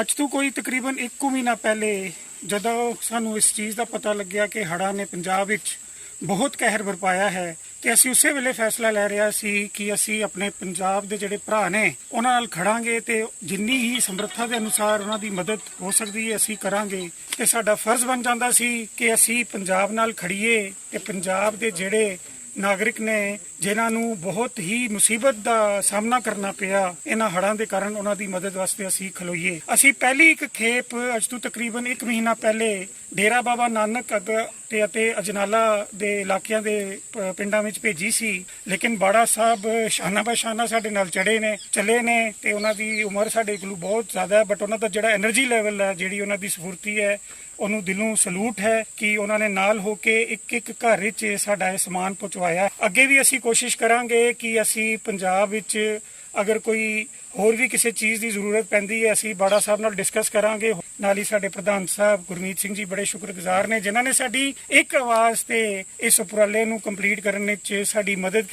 ਅੱਜ ਤੋਂ ਕੋਈ ਤਕਰੀਬਨ 1 ਮਹੀਨਾ ਪਹਿਲੇ ਜਦੋਂ ਸਾਨੂੰ ਇਸ ਚੀਜ਼ ਦਾ ਪਤਾ ਲੱਗਿਆ ਕਿ ਹੜ੍ਹਾਂ ਨੇ ਪੰਜਾਬ ਵਿੱਚ ਬਹੁਤ ਕਹਿਰ ਵਰਪਾਇਆ ਹੈ ਤੇ ਅਸੀਂ ਉਸੇ ਵੇਲੇ ਫੈਸਲਾ ਲੈ ਰਿਹਾ ਸੀ ਕਿ ਅਸੀਂ ਆਪਣੇ ਪੰਜਾਬ ਦੇ ਜਿਹੜੇ ਭਰਾ ਨੇ, ਉਹਨਾਂ ਨਾਲ ਖੜਾਂਗੇ ਤੇ ਜਿੰਨੀ ਹੀ ਸਮਰੱਥਾ ਦੇ ਅਨੁਸਾਰ ਉਹਨਾਂ ਦੀ ਮਦਦ ਹੋ ਸਕਦੀ ਹੈ, ਅਸੀਂ ਕਰਾਂਗੇ। ਤੇ ਸਾਡਾ ਫਰਜ਼ ਬਣ ਜਾਂਦਾ ਸੀ ਕਿ ਅਸੀਂ ਪੰਜਾਬ ਨਾਲ ਖੜੀਏ ਤੇ ਪੰਜਾਬ ਦੇ ਜਿਹੜੇ ਨਾਗਰਿਕ ਨੇ ਜਿਨ੍ਹਾਂ ਨੂੰ ਬਹੁਤ ਹੀ ਮੁਸੀਬਤ ਦਾ ਸਾਹਮਣਾ ਕਰਨਾ ਪਿਆ, ਇਹਨਾਂ ਹੜ੍ਹਾਂ ਦੇ ਕਾਰਨ ਉਹਨਾਂ ਦੀ ਮਦਦ ਵਾਸਤੇ ਅਸੀਂ ਖਲੋਈਏ। ਅਸੀਂ ਪਹਿਲੀ ਇੱਕ ਖੇਪ ਅੱਜ ਤੋਂ ਤਕਰੀਬਨ 1 ਮਹੀਨਾ ਪਹਿਲੇ ਡੇਰਾ ਬਾਬਾ ਨਾਨਕ ਤੇ ਅਤੇ ਅਜਨਾਲਾ ਦੇ ਇਲਾਕਿਆਂ ਦੇ ਪਿੰਡਾਂ ਵਿੱਚ ਭੇਜੀ ਸੀ। ਲੇਕਿਨ ਬਾੜਾ ਸਾਹਿਬ ਸ਼ਾਨਾ ਬਸ਼ਾਨਾ ਸਾਡੇ ਨਾਲ ਚੜੇ ਨੇ, ਚਲੇ ਨੇ ਤੇ ਉਹਨਾਂ ਦੀ ਉਮਰ ਸਾਡੇ ਕੋਲ ਬਹੁਤ ਜ਼ਿਆਦਾ ਹੈ ਬਟ ਉਹਨਾਂ ਦਾ ਜਿਹੜਾ એનર્ਜੀ ਲੈਵਲ ਹੈ, ਜਿਹੜੀ ਉਹਨਾਂ ਦੀ ਸਫੁਰਤੀ ਹੈ, ਉਹਨੂੰ ਦਿਲੋਂ ਸਲੂਟ ਹੈ ਕਿ ਉਹਨਾਂ ਨੇ ਨਾਲ ਹੋ ਕੇ ਇੱਕ ਇੱਕ ਘਰ ਵਿੱਚ ਸਾਡਾ ਇਹ ਸਮਾਨ ਪਹੁੰਚਵਾਇਆ। ਅੱਗੇ ਵੀ ਅਸੀਂ ਕੋਸ਼ਿਸ਼ ਕਰਾਂਗੇ ਕਿ ਅਸੀਂ ਪੰਜਾਬ ਵਿੱਚ ਅਗਰ ਕੋਈ ਹੋਰ ਵੀ ਕਿਸੇ ਚੀਜ਼ ਦੀ ਜ਼ਰੂਰਤ ਪੈਂਦੀ ਹੈ, ਅਸੀਂ ਬਾੜਾ ਸਾਹਿਬ ਨਾਲ ਡਿਸਕਸ ਕਰਾਂਗੇ। ਨਾਲ ਹੀ ਸਾਡੇ ਪ੍ਰਧਾਨ ਸਾਹਿਬ ਗੁਰਮੀਤ ਸਿੰਘ ਜੀ ਬੜੇ ਸ਼ੁਕਰਗੁਜ਼ਾਰ ਨੇ, ਜਿਨ੍ਹਾਂ ਨੇ ਸਾਡੀ ਇੱਕ ਆਵਾਜ਼ ਤੇ ਇਸ ਉਪਰਾਲੇ ਨੂੰ ਕੰਪਲੀਟ ਕਰਨ ਵਿੱਚ ਸਾਡੀ ਮਦਦ ਕੀਤੀ।